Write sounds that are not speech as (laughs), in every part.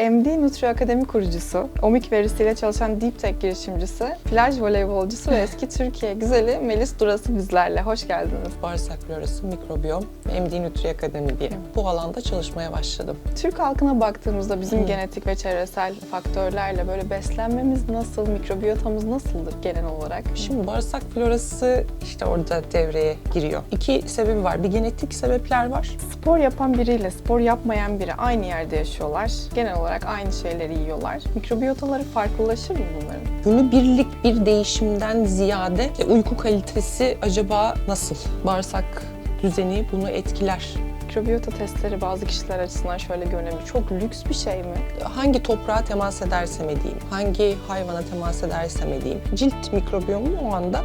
MD Nutri Akademi kurucusu, Omik verisiyle çalışan Deep Tech girişimcisi, plaj voleybolcusu ve eski Türkiye güzeli Melis Durası bizlerle. Hoş geldiniz. Bağırsak florası, mikrobiyom, MD Nutri Akademi diye bu alanda çalışmaya başladım. Türk halkına baktığımızda bizim genetik ve çevresel faktörlerle böyle beslenmemiz nasıl, mikrobiyotamız nasıldır genel olarak? Şimdi bağırsak florası işte orada devreye giriyor. İki sebebi var. Bir genetik sebepler var. Spor yapan biriyle spor yapmayan biri aynı yerde yaşıyorlar. Genel olarak aynı şeyleri yiyorlar. Mikrobiyotaları farklılaşır mı bunların? Günübirlik bir değişimden ziyade e, uyku kalitesi acaba nasıl? Bağırsak düzeni bunu etkiler. Mikrobiyota testleri bazı kişiler açısından şöyle görünebilir. Çok lüks bir şey mi? Hangi toprağa temas edersem edeyim, hangi hayvana temas edersem edeyim, cilt mikrobiyomu o anda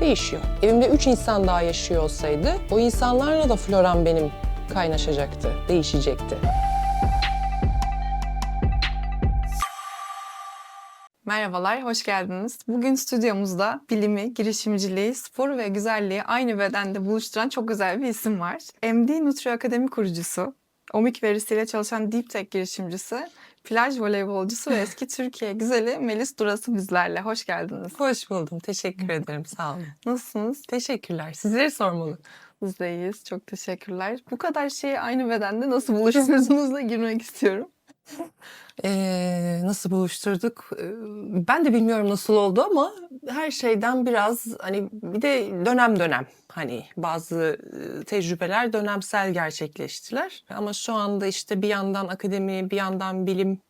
değişiyor. Evimde üç insan daha yaşıyor olsaydı, o insanlarla da floram benim kaynaşacaktı, değişecekti. Merhabalar, hoş geldiniz. Bugün stüdyomuzda bilimi, girişimciliği, sporu ve güzelliği aynı bedende buluşturan çok güzel bir isim var. MD Nutri Akademi kurucusu, Omik verisiyle çalışan Deep Tech girişimcisi, plaj voleybolcusu ve eski Türkiye güzeli Melis Durası bizlerle. Hoş geldiniz. Hoş buldum, teşekkür ederim, sağ olun. Nasılsınız? Teşekkürler, sizleri sormalı. Biz de iyiyiz. Çok teşekkürler. Bu kadar şeyi aynı bedende nasıl buluşturdunuzla girmek istiyorum. (laughs) Ee, nasıl buluşturduk? Ee, Ben de bilmiyorum nasıl oldu ama her şeyden biraz hani bir de dönem dönem hani bazı e, tecrübeler dönemsel gerçekleştiler. Ama şu anda işte bir yandan akademi, bir yandan bilim,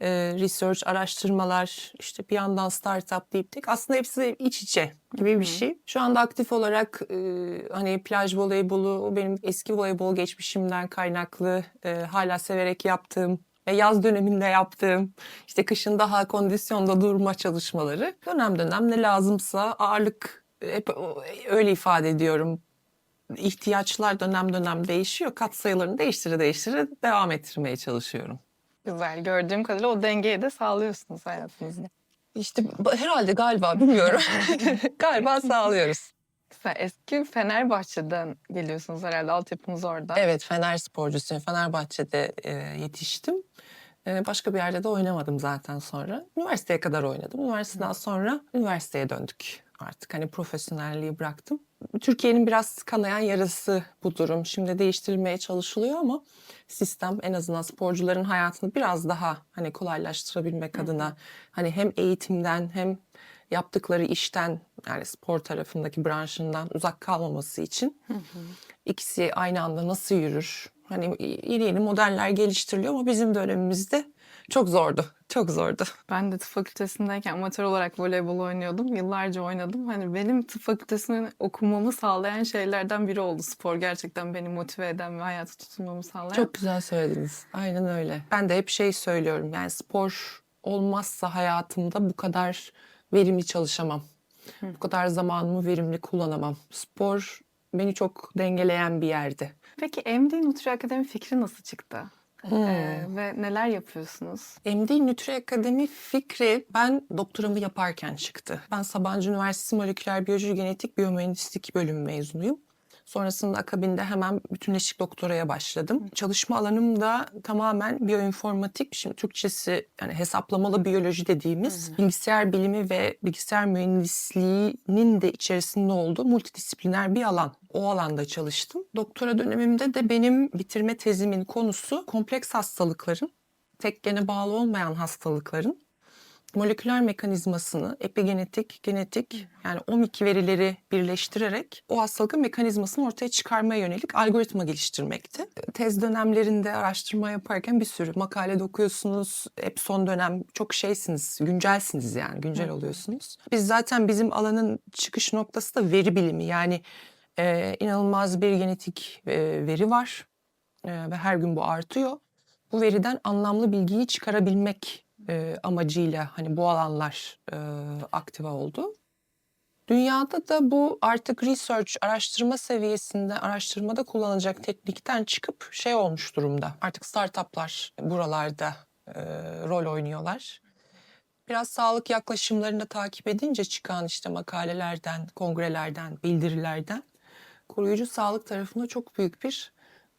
e, research, araştırmalar, işte bir yandan startup deyip tek aslında hepsi iç içe gibi bir şey. Şu anda aktif olarak e, hani plaj voleybolu o benim eski voleybol geçmişimden kaynaklı e, hala severek yaptığım ve yaz döneminde yaptığım işte kışın daha kondisyonda durma çalışmaları dönem dönem ne lazımsa ağırlık hep o- öyle ifade ediyorum. İhtiyaçlar dönem dönem değişiyor. Kat sayılarını değiştire değiştire devam ettirmeye çalışıyorum. Güzel. Gördüğüm kadarıyla o dengeyi de sağlıyorsunuz hayatınızda. İşte herhalde galiba bilmiyorum. (laughs) galiba sağlıyoruz. Sen eski Fenerbahçe'den geliyorsunuz herhalde. Altyapınız orada. Evet Fener sporcusuyum. Fenerbahçe'de e, yetiştim. E, başka bir yerde de oynamadım zaten sonra. Üniversiteye kadar oynadım. Üniversiteden sonra üniversiteye döndük artık. Hani profesyonelliği bıraktım. Türkiye'nin biraz kanayan yarası bu durum. Şimdi değiştirilmeye çalışılıyor ama sistem en azından sporcuların hayatını biraz daha hani kolaylaştırabilmek adına hani hem eğitimden hem yaptıkları işten yani spor tarafındaki branşından uzak kalmaması için ikisi aynı anda nasıl yürür? Hani yeni yeni modeller geliştiriliyor ama bizim dönemimizde çok zordu. Çok zordu. Ben de tıp fakültesindeyken amatör olarak voleybol oynuyordum. Yıllarca oynadım. Hani benim tıp fakültesini okumamı sağlayan şeylerden biri oldu spor. Gerçekten beni motive eden ve hayata tutunmamı sağlayan. Çok güzel söylediniz. Aynen öyle. Ben de hep şey söylüyorum. Yani spor olmazsa hayatımda bu kadar verimli çalışamam. Bu kadar zamanımı verimli kullanamam. Spor beni çok dengeleyen bir yerde. Peki MD Nutri Akademi fikri nasıl çıktı? Hmm. Ee, ve neler yapıyorsunuz? MD Nutri Akademi fikri ben doktoramı yaparken çıktı. Ben Sabancı Üniversitesi Moleküler Biyoloji Genetik Biyomühendislik bölümü mezunuyum. Sonrasında akabinde hemen bütünleşik doktoraya başladım. Çalışma alanım da tamamen biyoinformatik, şimdi Türkçesi yani hesaplamalı biyoloji dediğimiz bilgisayar bilimi ve bilgisayar mühendisliğinin de içerisinde olduğu multidisipliner bir alan. O alanda çalıştım. Doktora dönemimde de benim bitirme tezimin konusu kompleks hastalıkların tek gene bağlı olmayan hastalıkların moleküler mekanizmasını epigenetik, genetik yani OMIK verileri birleştirerek o hastalıkın mekanizmasını ortaya çıkarmaya yönelik algoritma geliştirmekti. Tez dönemlerinde araştırma yaparken bir sürü makale de okuyorsunuz. Hep son dönem çok şeysiniz, güncelsiniz yani, güncel oluyorsunuz. Biz zaten bizim alanın çıkış noktası da veri bilimi. Yani e, inanılmaz bir genetik e, veri var e, ve her gün bu artıyor. Bu veriden anlamlı bilgiyi çıkarabilmek e, amacıyla hani bu alanlar e, aktive oldu. Dünyada da bu artık research, araştırma seviyesinde araştırmada kullanılacak teknikten çıkıp şey olmuş durumda. Artık startuplar buralarda e, rol oynuyorlar. Biraz sağlık yaklaşımlarını da takip edince çıkan işte makalelerden, kongrelerden, bildirilerden koruyucu sağlık tarafında çok büyük bir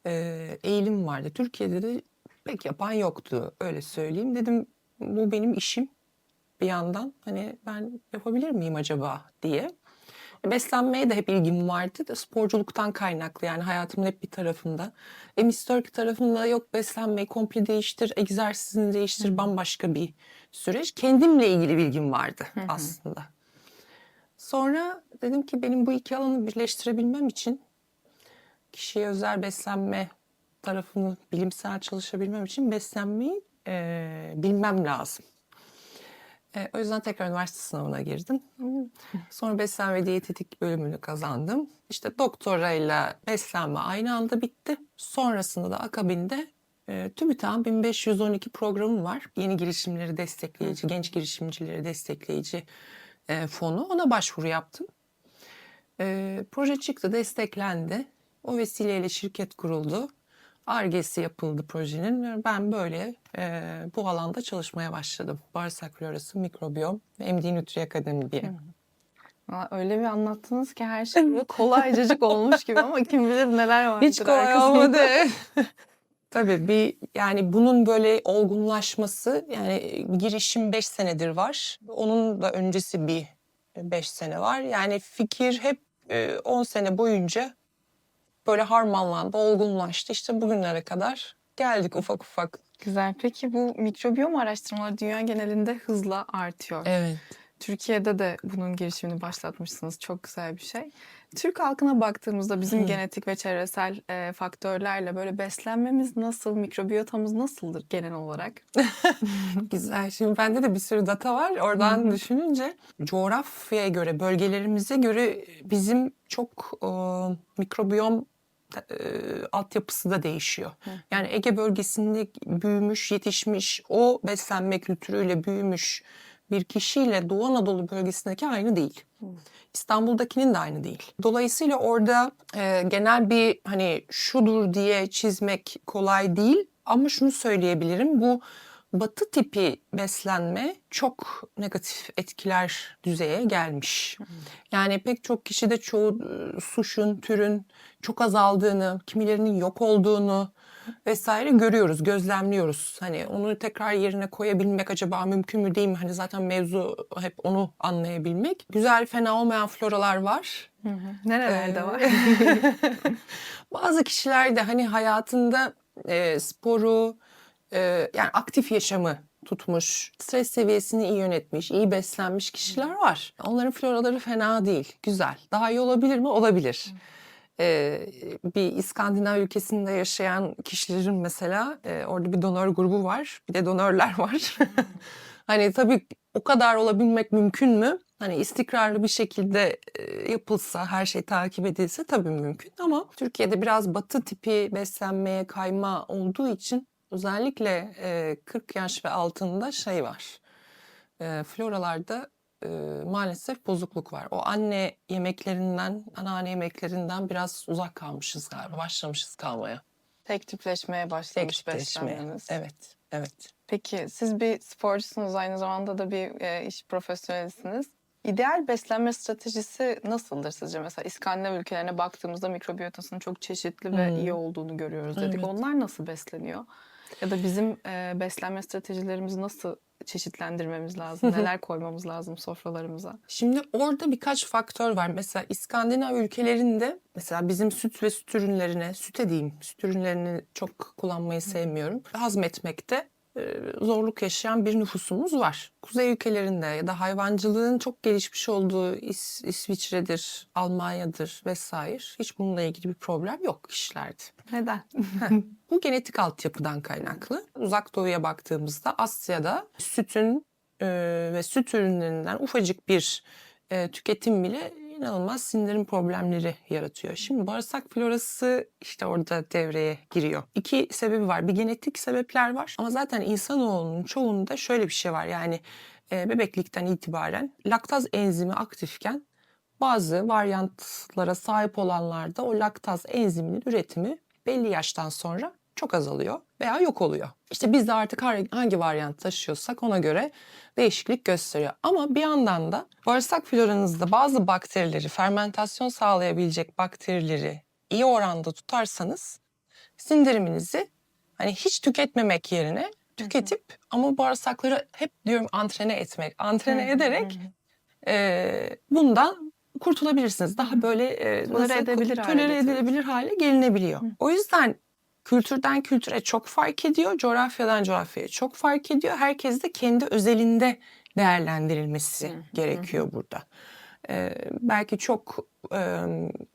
e, eğilim vardı. Türkiye'de de pek yapan yoktu öyle söyleyeyim. Dedim bu benim işim bir yandan hani ben yapabilir miyim acaba diye. Beslenmeye de hep ilgim vardı da sporculuktan kaynaklı yani hayatımın hep bir tarafında. E Miss Turkey tarafında yok beslenmeyi komple değiştir, egzersizini değiştir bambaşka bir süreç. Kendimle ilgili bilgim vardı aslında. Sonra dedim ki benim bu iki alanı birleştirebilmem için kişiye özel beslenme tarafını bilimsel çalışabilmem için beslenmeyi eee, bilmem lazım. E, o yüzden tekrar üniversite sınavına girdim. Sonra beslenme ve diyetetik bölümünü kazandım. İşte doktorayla beslenme aynı anda bitti. Sonrasında da akabinde e, TÜBİTAK'ın 1512 programı var. Yeni girişimleri destekleyici, genç girişimcileri destekleyici e, fonu. Ona başvuru yaptım. E, proje çıktı, desteklendi. O vesileyle şirket kuruldu. Argesi yapıldı projenin ben böyle e, bu alanda çalışmaya başladım. Bağırsak florası, mikrobiyom ve MD Nutri Akademi diye. Öyle bir anlattınız ki her şey böyle kolaycacık olmuş gibi ama kim bilir neler vardır Hiç kolay arkasında. olmadı. (laughs) Tabii bir yani bunun böyle olgunlaşması yani girişim 5 senedir var. Onun da öncesi bir 5 sene var. Yani fikir hep 10 sene boyunca böyle harmanlandı, olgunlaştı. İşte bugünlere kadar geldik ufak ufak. Güzel. Peki bu mikrobiyom araştırmaları dünya genelinde hızla artıyor. Evet. Türkiye'de de bunun girişimini başlatmışsınız. Çok güzel bir şey. Türk halkına baktığımızda bizim Hı. genetik ve çevresel e, faktörlerle böyle beslenmemiz nasıl, mikrobiyotamız nasıldır genel olarak? (laughs) Güzel. Şimdi bende de bir sürü data var. Oradan Hı düşününce coğrafyaya göre, bölgelerimize göre bizim çok e, mikrobiyom e, altyapısı da değişiyor. Hı. Yani Ege bölgesinde büyümüş, yetişmiş, o beslenme kültürüyle büyümüş bir kişiyle Doğu Anadolu bölgesindeki aynı değil. Hı. İstanbul'dakinin de aynı değil. Dolayısıyla orada e, genel bir hani şudur diye çizmek kolay değil. Ama şunu söyleyebilirim. Bu batı tipi beslenme çok negatif etkiler düzeye gelmiş. Yani pek çok kişide çoğu e, suşun, türün çok azaldığını, kimilerinin yok olduğunu vesaire görüyoruz, gözlemliyoruz. Hani onu tekrar yerine koyabilmek acaba mümkün mü değil mi? Hani zaten mevzu hep onu anlayabilmek. Güzel, fena olmayan floralar var. Nerelerde Ee, var? (laughs) Bazı kişiler de hani hayatında e, sporu, e, yani aktif yaşamı tutmuş, stres seviyesini iyi yönetmiş, iyi beslenmiş kişiler var. Onların floraları fena değil, güzel. Daha iyi olabilir mi? Olabilir. Ee, bir İskandinav ülkesinde yaşayan kişilerin mesela e, orada bir donör grubu var, bir de donörler (laughs) var. hani tabii o kadar olabilmek mümkün mü? Hani istikrarlı bir şekilde e, yapılsa, her şey takip edilse tabii mümkün ama Türkiye'de biraz batı tipi beslenmeye kayma olduğu için özellikle e, 40 yaş ve altında şey var. E, floralarda e, maalesef bozukluk var. O anne yemeklerinden, anneanne yemeklerinden biraz uzak kalmışız galiba. Başlamışız kalmaya. Tek tipleşmeye başlamış Tekleşmeye. beslenmemiz. Evet, evet. Peki siz bir sporcusunuz, aynı zamanda da bir e, iş profesyonelisiniz. İdeal beslenme stratejisi nasıldır sizce? Mesela İskandinav ülkelerine baktığımızda mikrobiyotasının çok çeşitli ve Hmm. iyi olduğunu görüyoruz dedik. Evet. Onlar nasıl besleniyor? Ya da bizim e, beslenme stratejilerimizi nasıl çeşitlendirmemiz lazım? Neler koymamız lazım sofralarımıza? Şimdi orada birkaç faktör var. Mesela İskandinav ülkelerinde mesela bizim süt ve süt ürünlerine, süte diyeyim, süt ürünlerini çok kullanmayı sevmiyorum. Hazmetmekte zorluk yaşayan bir nüfusumuz var. Kuzey ülkelerinde ya da hayvancılığın çok gelişmiş olduğu İs- İsviçre'dir, Almanya'dır vesaire hiç bununla ilgili bir problem yok kişilerde. Neden? (laughs) Bu genetik altyapıdan kaynaklı. Uzak doğuya baktığımızda Asya'da sütün e, ve süt ürünlerinden ufacık bir e, tüketim bile inanılmaz sindirim problemleri yaratıyor. Şimdi bağırsak florası işte orada devreye giriyor. İki sebebi var. Bir genetik sebepler var ama zaten insanoğlunun çoğunda şöyle bir şey var. Yani e, bebeklikten itibaren laktaz enzimi aktifken bazı varyantlara sahip olanlarda o laktaz enziminin üretimi belli yaştan sonra çok azalıyor veya yok oluyor. İşte biz de artık hangi varyant taşıyorsak ona göre değişiklik gösteriyor. Ama bir yandan da bağırsak floranızda bazı bakterileri, fermentasyon sağlayabilecek bakterileri iyi oranda tutarsanız sindiriminizi Hani hiç tüketmemek yerine tüketip ama bağırsakları hep diyorum antrene etmek. Antrene ederek e, bundan kurtulabilirsiniz. Daha böyle e, Tolere edebilir hale tolere getirir. edilebilir hale gelinebiliyor. Hı. O yüzden kültürden kültüre çok fark ediyor, coğrafyadan coğrafyaya çok fark ediyor. Herkes de kendi özelinde değerlendirilmesi gerekiyor burada. Ee, belki çok e,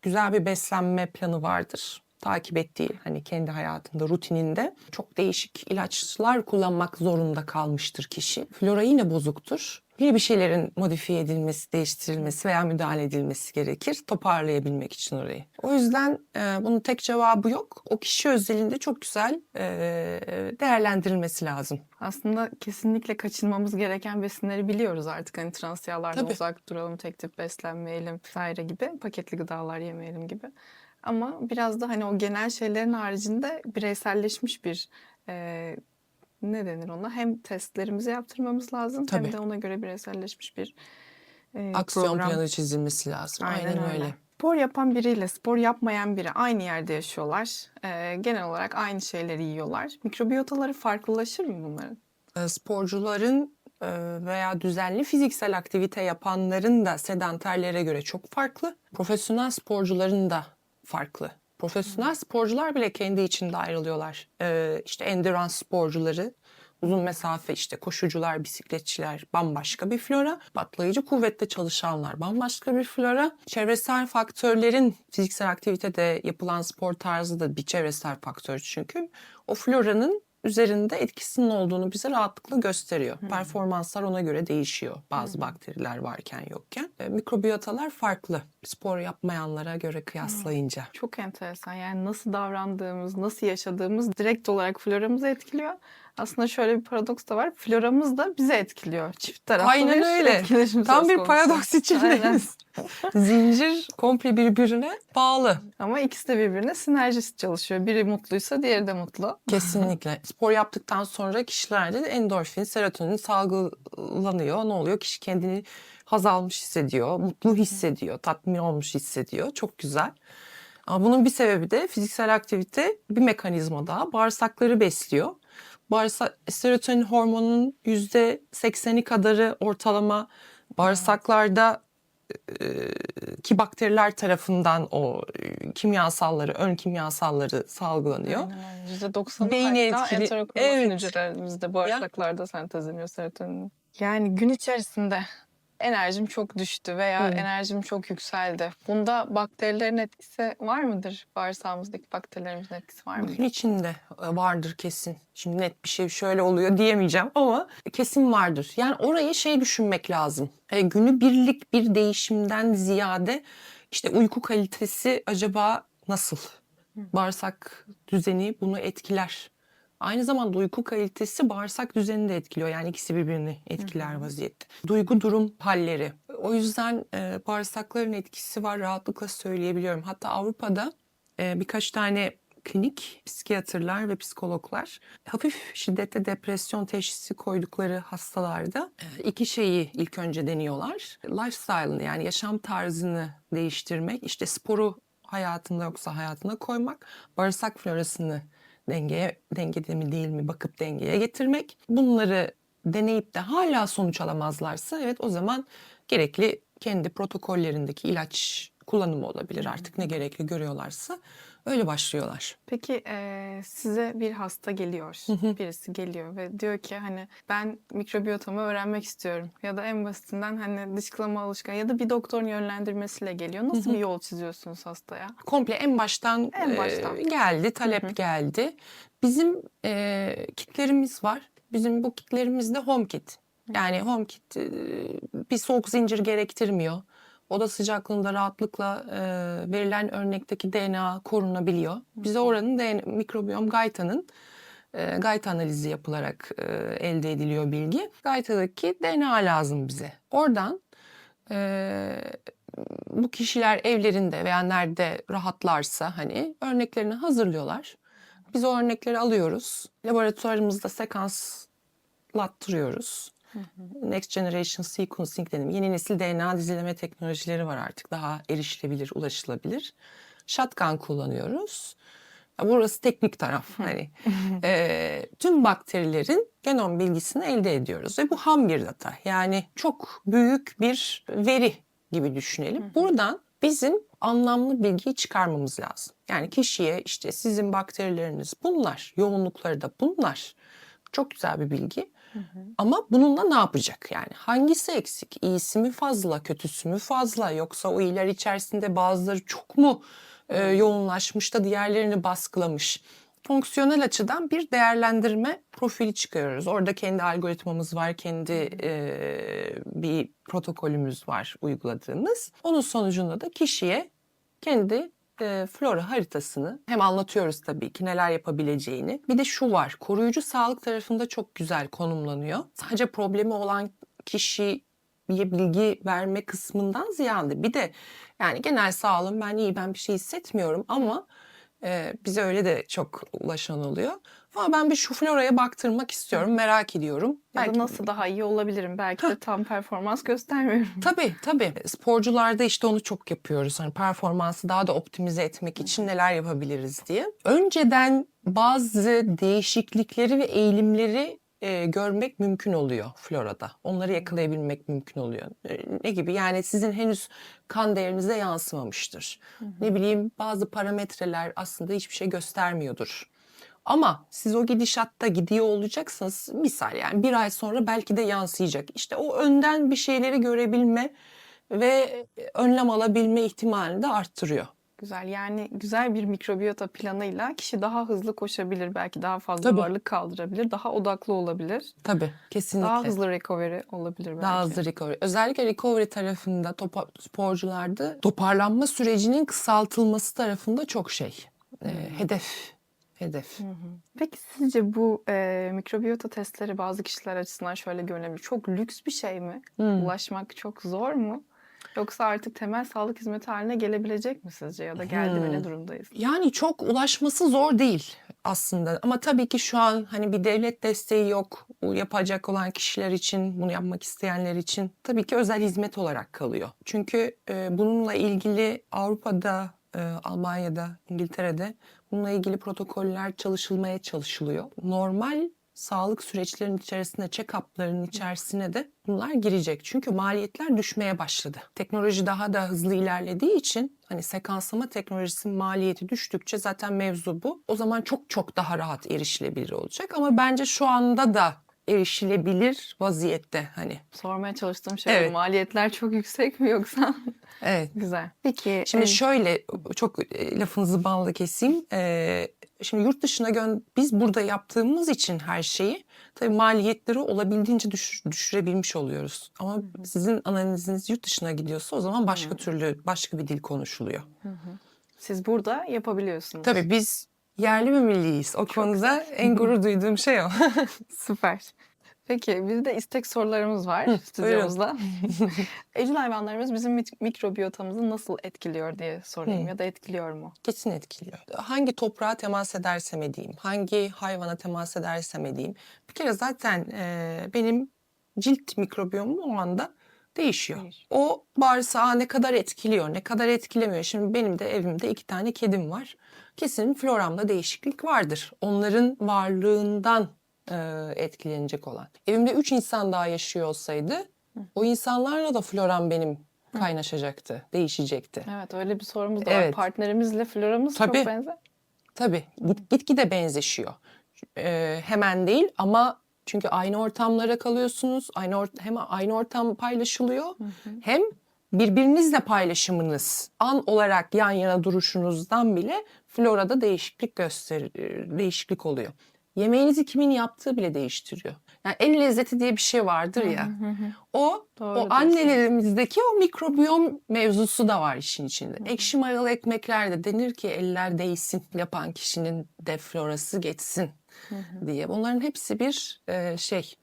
güzel bir beslenme planı vardır. Takip ettiği hani kendi hayatında, rutininde çok değişik ilaçlar kullanmak zorunda kalmıştır kişi. Flora yine bozuktur. Bir bir şeylerin modifiye edilmesi, değiştirilmesi veya müdahale edilmesi gerekir toparlayabilmek için orayı. O yüzden e, bunun tek cevabı yok. O kişi özelinde çok güzel e, değerlendirilmesi lazım. Aslında kesinlikle kaçınmamız gereken besinleri biliyoruz artık. Hani trans yağlardan Tabii. uzak duralım, tek tip beslenmeyelim vesaire gibi. Paketli gıdalar yemeyelim gibi. Ama biraz da hani o genel şeylerin haricinde bireyselleşmiş bir e, ne denir ona? Hem testlerimizi yaptırmamız lazım Tabii. hem de ona göre bireyselleşmiş bir e, Aksiyon program. planı çizilmesi lazım. Aynen, öyle. Spor yapan biriyle spor yapmayan biri aynı yerde yaşıyorlar. E, genel olarak aynı şeyleri yiyorlar. Mikrobiyotaları farklılaşır mı bunların? e, sporcuların e, veya düzenli fiziksel aktivite yapanların da sedanterlere göre çok farklı. Profesyonel sporcuların da farklı. Profesyonel sporcular bile kendi içinde ayrılıyorlar. E, işte endurance sporcuları, uzun mesafe işte koşucular, bisikletçiler bambaşka bir flora. Patlayıcı kuvvette çalışanlar bambaşka bir flora. Çevresel faktörlerin fiziksel aktivitede yapılan spor tarzı da bir çevresel faktör çünkü. O floranın üzerinde etkisinin olduğunu bize rahatlıkla gösteriyor. Performanslar ona göre değişiyor bazı bakteriler varken yokken. E, mikrobiyotalar farklı spor yapmayanlara göre kıyaslayınca. Çok enteresan. Yani nasıl davrandığımız, nasıl yaşadığımız direkt olarak floramızı etkiliyor. Aslında şöyle bir paradoks da var. Floramız da bizi etkiliyor. Çift taraflı Aynen öyle. Tam bir paradoks Aynen. (laughs) Zincir komple birbirine bağlı. Ama ikisi de birbirine sinerjist çalışıyor. Biri mutluysa diğeri de mutlu. Kesinlikle. (laughs) Spor yaptıktan sonra kişilerde de endorfin, serotonin salgılanıyor. Ne oluyor? Kişi kendini haz almış hissediyor, mutlu hissediyor, tatmin olmuş hissediyor. Çok güzel. Ama bunun bir sebebi de fiziksel aktivite bir mekanizma daha. Bağırsakları besliyor. Bağırsak, serotonin hormonunun yüzde sekseni kadarı ortalama bağırsaklarda ki bakteriler tarafından o e, kimyasalları, ön kimyasalları salgılanıyor. Aynen öyle. %90'ı Beyni hatta etkili- Evet. hücrelerimizde, bağırsaklarda sentezleniyor serotonin. Yani gün içerisinde enerjim çok düştü veya Hı. enerjim çok yükseldi. Bunda bakterilerin etkisi var mıdır? Bağırsağımızdaki bakterilerimizin etkisi var mıdır? Gün içinde e, vardır kesin. Şimdi net bir şey şöyle oluyor diyemeyeceğim ama kesin vardır. Yani orayı şey düşünmek lazım. E, günü birlik bir değişimden ziyade işte uyku kalitesi acaba nasıl? Bağırsak düzeni bunu etkiler. Aynı zamanda uyku kalitesi bağırsak düzenini de etkiliyor. Yani ikisi birbirini etkiler vaziyette. Duygu durum halleri. O yüzden e, bağırsakların etkisi var rahatlıkla söyleyebiliyorum. Hatta Avrupa'da e, birkaç tane klinik psikiyatrlar ve psikologlar hafif şiddette depresyon teşhisi koydukları hastalarda e, iki şeyi ilk önce deniyorlar. Lifestyle'ını yani yaşam tarzını değiştirmek, işte sporu hayatında yoksa hayatına koymak, bağırsak florasını dengeye dengede mi değil mi bakıp dengeye getirmek. Bunları deneyip de hala sonuç alamazlarsa evet o zaman gerekli kendi protokollerindeki ilaç kullanımı olabilir artık ne gerekli görüyorlarsa öyle başlıyorlar. Peki eee, size bir hasta geliyor, hı. birisi geliyor ve diyor ki hani ben mikrobiyotamı öğrenmek istiyorum ya da en basitinden hani dışkılama alışkanlığı ya da bir doktorun yönlendirmesiyle geliyor. Nasıl bir yol çiziyorsunuz hastaya? Komple en baştan, En e, baştan. geldi, talep Hı hı. geldi. Bizim e, kitlerimiz var. Bizim bu kitlerimiz de home kit. Yani home kit e, bir soğuk zincir gerektirmiyor. Oda sıcaklığında rahatlıkla e, verilen örnekteki DNA korunabiliyor. Bize oranın DNA, mikrobiyom gaytanın e, gayta analizi yapılarak e, elde ediliyor bilgi. Gaytadaki DNA lazım bize. Oradan e, bu kişiler evlerinde veya nerede rahatlarsa hani örneklerini hazırlıyorlar. Biz o örnekleri alıyoruz. Laboratuvarımızda sekanslattırıyoruz. Next Generation Sequencing dedim. Yeni nesil DNA dizileme teknolojileri var artık. Daha erişilebilir, ulaşılabilir. Shotgun kullanıyoruz. Burası teknik taraf. Hani e, tüm bakterilerin genom bilgisini elde ediyoruz ve bu ham bir data. Yani çok büyük bir veri gibi düşünelim. Buradan bizim anlamlı bilgiyi çıkarmamız lazım. Yani kişiye işte sizin bakterileriniz bunlar, yoğunlukları da bunlar. Çok güzel bir bilgi. Ama bununla ne yapacak yani? Hangisi eksik? İyisi mi fazla, kötüsü mü fazla? Yoksa o iyiler içerisinde bazıları çok mu e, yoğunlaşmış da diğerlerini baskılamış? Fonksiyonel açıdan bir değerlendirme profili çıkarıyoruz. Orada kendi algoritmamız var, kendi e, bir protokolümüz var uyguladığımız. Onun sonucunda da kişiye kendi e, flora haritasını hem anlatıyoruz tabii ki neler yapabileceğini. Bir de şu var, koruyucu sağlık tarafında çok güzel konumlanıyor. Sadece problemi olan kişiye bilgi verme kısmından ziyade bir de yani genel sağlığım ben iyi ben bir şey hissetmiyorum ama e, bize öyle de çok ulaşan oluyor. Ama ben bir şu floraya baktırmak istiyorum, merak ediyorum. Ya da Belki- nasıl daha iyi olabilirim? Belki de tam performans göstermiyorum. (laughs) Tabii tabii. Sporcularda işte onu çok yapıyoruz. Hani performansı daha da optimize etmek için neler yapabiliriz diye. Önceden bazı değişiklikleri ve eğilimleri e, görmek mümkün oluyor florada. Onları yakalayabilmek mümkün oluyor. E, ne gibi? Yani sizin henüz kan değerinize yansımamıştır. Ne bileyim bazı parametreler aslında hiçbir şey göstermiyordur. Ama siz o gidişatta gidiyor olacaksınız. Misal yani bir ay sonra belki de yansıyacak. İşte o önden bir şeyleri görebilme ve önlem alabilme ihtimalini de arttırıyor. Güzel yani güzel bir mikrobiyota planıyla kişi daha hızlı koşabilir. Belki daha fazla Tabii. ağırlık kaldırabilir. Daha odaklı olabilir. Tabii kesinlikle. Daha hızlı recovery olabilir belki. Daha hızlı recovery. Özellikle recovery tarafında topa, sporcularda toparlanma sürecinin kısaltılması tarafında çok şey. e, hedef. Hedef. Peki sizce bu e, mikrobiyota testleri bazı kişiler açısından şöyle görünebilir. Çok lüks bir şey mi? Hmm. Ulaşmak çok zor mu? Yoksa artık temel sağlık hizmeti haline gelebilecek mi sizce? Ya da geldi mi ne Hmm. durumdayız? Yani çok ulaşması zor değil aslında. Ama tabii ki şu an hani bir devlet desteği yok. Yapacak olan kişiler için, bunu yapmak isteyenler için tabii ki özel hizmet olarak kalıyor. Çünkü e, bununla ilgili Avrupa'da, e, Almanya'da, İngiltere'de bununla ilgili protokoller çalışılmaya çalışılıyor. Normal sağlık süreçlerinin içerisine, check-up'ların içerisine de bunlar girecek. Çünkü maliyetler düşmeye başladı. Teknoloji daha da hızlı ilerlediği için hani sekanslama teknolojisinin maliyeti düştükçe zaten mevzu bu. O zaman çok çok daha rahat erişilebilir olacak. Ama bence şu anda da erişilebilir vaziyette hani. Sormaya çalıştığım şey Evet. maliyetler çok yüksek mi yoksa? Evet. (laughs) Güzel. Peki Şimdi e, şöyle çok e, lafınızı balla keseyim. Ee, şimdi yurt dışına gön biz burada yaptığımız için her şeyi tabii maliyetleri olabildiğince düş- düşürebilmiş oluyoruz. Ama sizin analiziniz yurt dışına gidiyorsa o zaman başka türlü başka bir dil konuşuluyor. siz burada yapabiliyorsunuz. Tabii biz yerli ve milliyiz. O konuda en gurur duyduğum şey o. (laughs) Süper. Peki bir de istek sorularımız var stüdyomuzda. (laughs) Evcil hayvanlarımız bizim mik- mikrobiyotamızı nasıl etkiliyor diye sorayım Hı. ya da etkiliyor mu? Kesin etkiliyor. Hangi toprağa temas edersem edeyim, hangi hayvana temas edersem edeyim. Bir kere zaten e, benim cilt mikrobiyomum o anda değişiyor. Değişiyor. O bağırsağı ne kadar etkiliyor, ne kadar etkilemiyor. Şimdi benim de evimde iki tane kedim var. Kesin floramda değişiklik vardır. Onların varlığından e, etkilenecek olan. Evimde üç insan daha yaşıyor olsaydı o insanlarla da floram benim kaynaşacaktı, değişecekti. Evet öyle bir sorumuz da var. Evet. Partnerimizle floramız Tabii. çok benzer. Tabii git, gitgide benzeşiyor. Ee, hemen değil ama çünkü aynı ortamlara kalıyorsunuz. Aynı or- hem aynı ortam paylaşılıyor hem birbirinizle paylaşımınız an olarak yan yana duruşunuzdan bile florada değişiklik göster değişiklik oluyor. Yemeğinizi kimin yaptığı bile değiştiriyor. Yani el lezzeti diye bir şey vardır ya. O Doğru o annelerimizdeki o mikrobiyom mevzusu da var işin içinde. Ekşi mayalı ekmeklerde denir ki eller değsin yapan kişinin de florası geçsin diye. Bunların hepsi bir e, şey.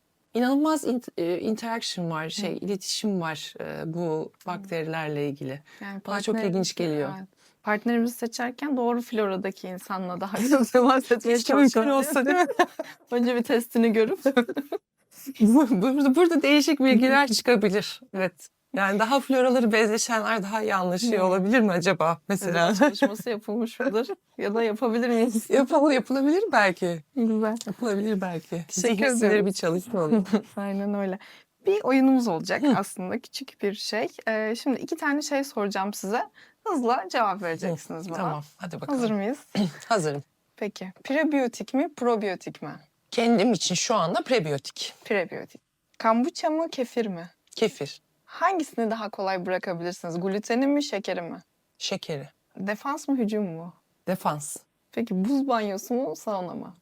İnanılmaz int- e, interaction var, şey, iletişim var e, bu bakterilerle ilgili. Yani Bana çok ilginç geliyor. Evet. Partnerimizi seçerken doğru floradaki insanla daha (laughs) çok temas etmeye Keşke mümkün çalışıyoruz. olsa değil mi? (laughs) Önce bir testini görüp (laughs) Bu- burada, burada değişik bilgiler çıkabilir. Evet. Yani daha floraları bezleşenler daha iyi anlaşıyor Hmm. olabilir mi acaba mesela? Özel çalışması yapılmış mıdır? (laughs) ya da yapabilir miyiz? Yapıl, yapılabilir belki. Güzel. Yapılabilir belki. Teşekkür ediyorum. bir çalışma (laughs) olur. Aynen öyle. Bir oyunumuz olacak aslında küçük bir şey. Ee, şimdi iki tane şey soracağım size. Hızla cevap vereceksiniz bana. tamam hadi bakalım. Hazır mıyız? (clears throat) Hazırım. Peki. Prebiyotik mi, probiyotik mi? Kendim için şu anda prebiyotik. Prebiyotik. Kombuça mı, kefir mi? Kefir, Hangisini daha kolay bırakabilirsiniz? Gluteni mi, şekeri mi? şekeri, Defans mı, hücum mu? defans. Peki buz banyosu mu, sauna mı?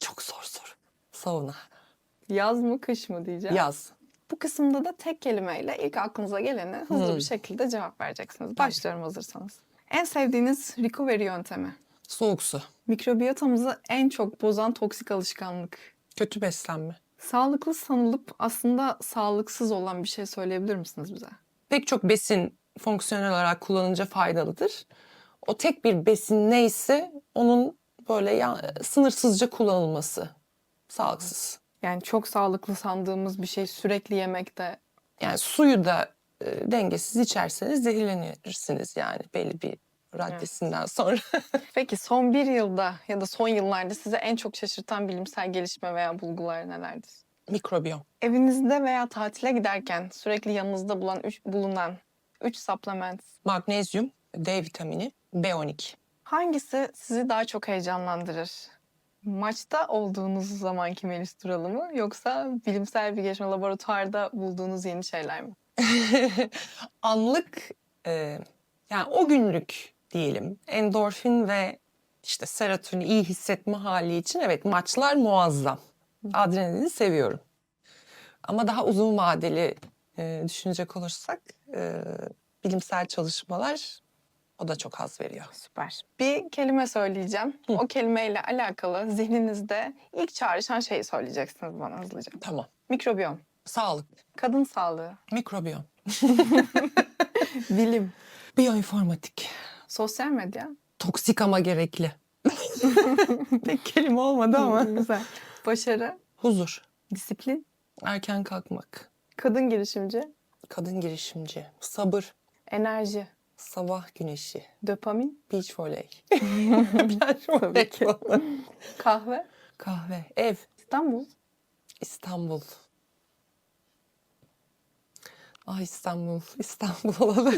Çok zor soru. Sauna, Yaz mı, kış mı diyeceğim. yaz. Bu kısımda da tek kelimeyle ilk aklınıza geleni hızlı Hmm. bir şekilde cevap vereceksiniz. Başlıyorum hazırsanız. En sevdiğiniz recovery yöntemi. Soğuk su, Mikrobiyotamızı en çok bozan toksik alışkanlık. kötü beslenme. Sağlıklı sanılıp aslında sağlıksız olan bir şey söyleyebilir misiniz bize? Pek çok besin fonksiyonel olarak kullanınca faydalıdır. O tek bir besin neyse onun böyle ya, sınırsızca kullanılması sağlıksız. Yani çok sağlıklı sandığımız bir şey sürekli yemekte Yani suyu da e, dengesiz içerseniz zehirlenirsiniz yani belli bir raddesinden sonra. (laughs) Peki son bir yılda ya da son yıllarda size en çok şaşırtan bilimsel gelişme veya bulgular nelerdir? Mikrobiyom. Evinizde veya tatile giderken sürekli yanınızda bulan üç, bulunan 3 supplement Magnezyum, D vitamini, B12. hangisi sizi daha çok heyecanlandırır? Maçta olduğunuz zamanki Melis Duralı mı yoksa bilimsel bir gelişme laboratuvarda bulduğunuz yeni şeyler mi? (laughs) Anlık e, yani o günlük diyelim endorfin ve işte serotonin iyi hissetme hali için evet maçlar muazzam. Adrenalini seviyorum. Ama daha uzun vadeli e, düşünecek olursak e, bilimsel çalışmalar o da çok haz veriyor. Süper. Bir kelime söyleyeceğim. Hı. O kelimeyle alakalı zihninizde ilk çağrışan şeyi söyleyeceksiniz bana hızlıca. Tamam. Mikrobiyom, Sağlık, kadın sağlığı, mikrobiyom, (laughs) bilim, biyoinformatik, sosyal medya. toksik ama gerekli. (laughs) Tek kelime olmadı ama. (laughs) Güzel. Başarı, Huzur, disiplin, erken kalkmak, kadın girişimci, kadın girişimci, sabır, enerji, sabah güneşi, dopamin, beach (laughs) Tabii ki. falan. kahve, Kahve, ev, İstanbul. İstanbul. Ah İstanbul, İstanbul olalım.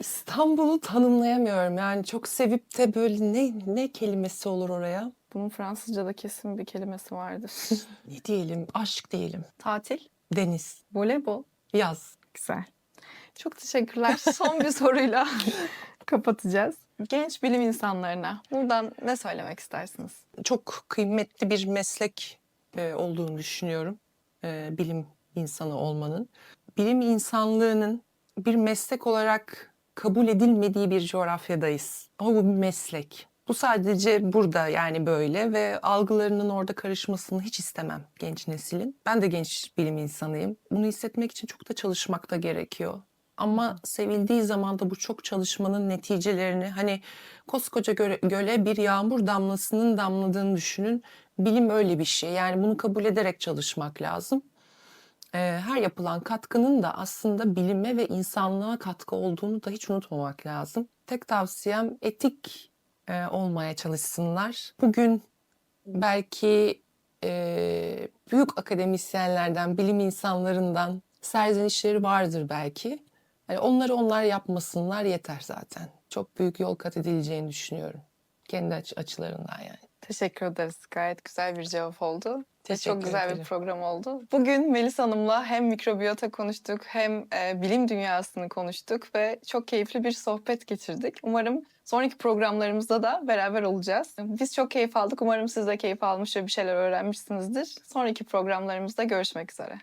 İstanbul'u tanımlayamıyorum. Yani çok sevip de böyle ne ne kelimesi olur oraya? Bunun Fransızca'da kesin bir kelimesi vardır. (laughs) Ne diyelim? Aşk diyelim. Tatil, Deniz, voleybol. yaz. Güzel. Çok teşekkürler. Son bir (laughs) soruyla (laughs) kapatacağız. Genç bilim insanlarına buradan ne söylemek istersiniz? Çok kıymetli bir meslek e, olduğunu düşünüyorum. E, bilim insanı olmanın. Bilim insanlığının bir meslek olarak kabul edilmediği bir coğrafyadayız. Ama bu bir meslek. Bu sadece burada yani böyle ve algılarının orada karışmasını hiç istemem genç neslin. Ben de genç bilim insanıyım. Bunu hissetmek için çok da çalışmak da gerekiyor. Ama sevildiği zaman da bu çok çalışmanın neticelerini hani koskoca göle, bir yağmur damlasının damladığını düşünün. Bilim öyle bir şey. Yani bunu kabul ederek çalışmak lazım. Ee, her yapılan katkının da aslında bilime ve insanlığa katkı olduğunu da hiç unutmamak lazım. Tek tavsiyem etik e, olmaya çalışsınlar. Bugün belki e, büyük akademisyenlerden, bilim insanlarından serzenişleri vardır belki. Yani onları onlar yapmasınlar yeter zaten. Çok büyük yol kat edileceğini düşünüyorum. Kendi aç- açılarından yani. Teşekkür ederiz. Gayet güzel bir cevap oldu. Teşekkür çok güzel bir ederim. program oldu. Bugün Melis Hanım'la hem mikrobiyota konuştuk hem e, bilim dünyasını konuştuk ve çok keyifli bir sohbet geçirdik. Umarım sonraki programlarımızda da beraber olacağız. Biz çok keyif aldık. Umarım siz de keyif almış ve bir şeyler öğrenmişsinizdir. Sonraki programlarımızda görüşmek üzere.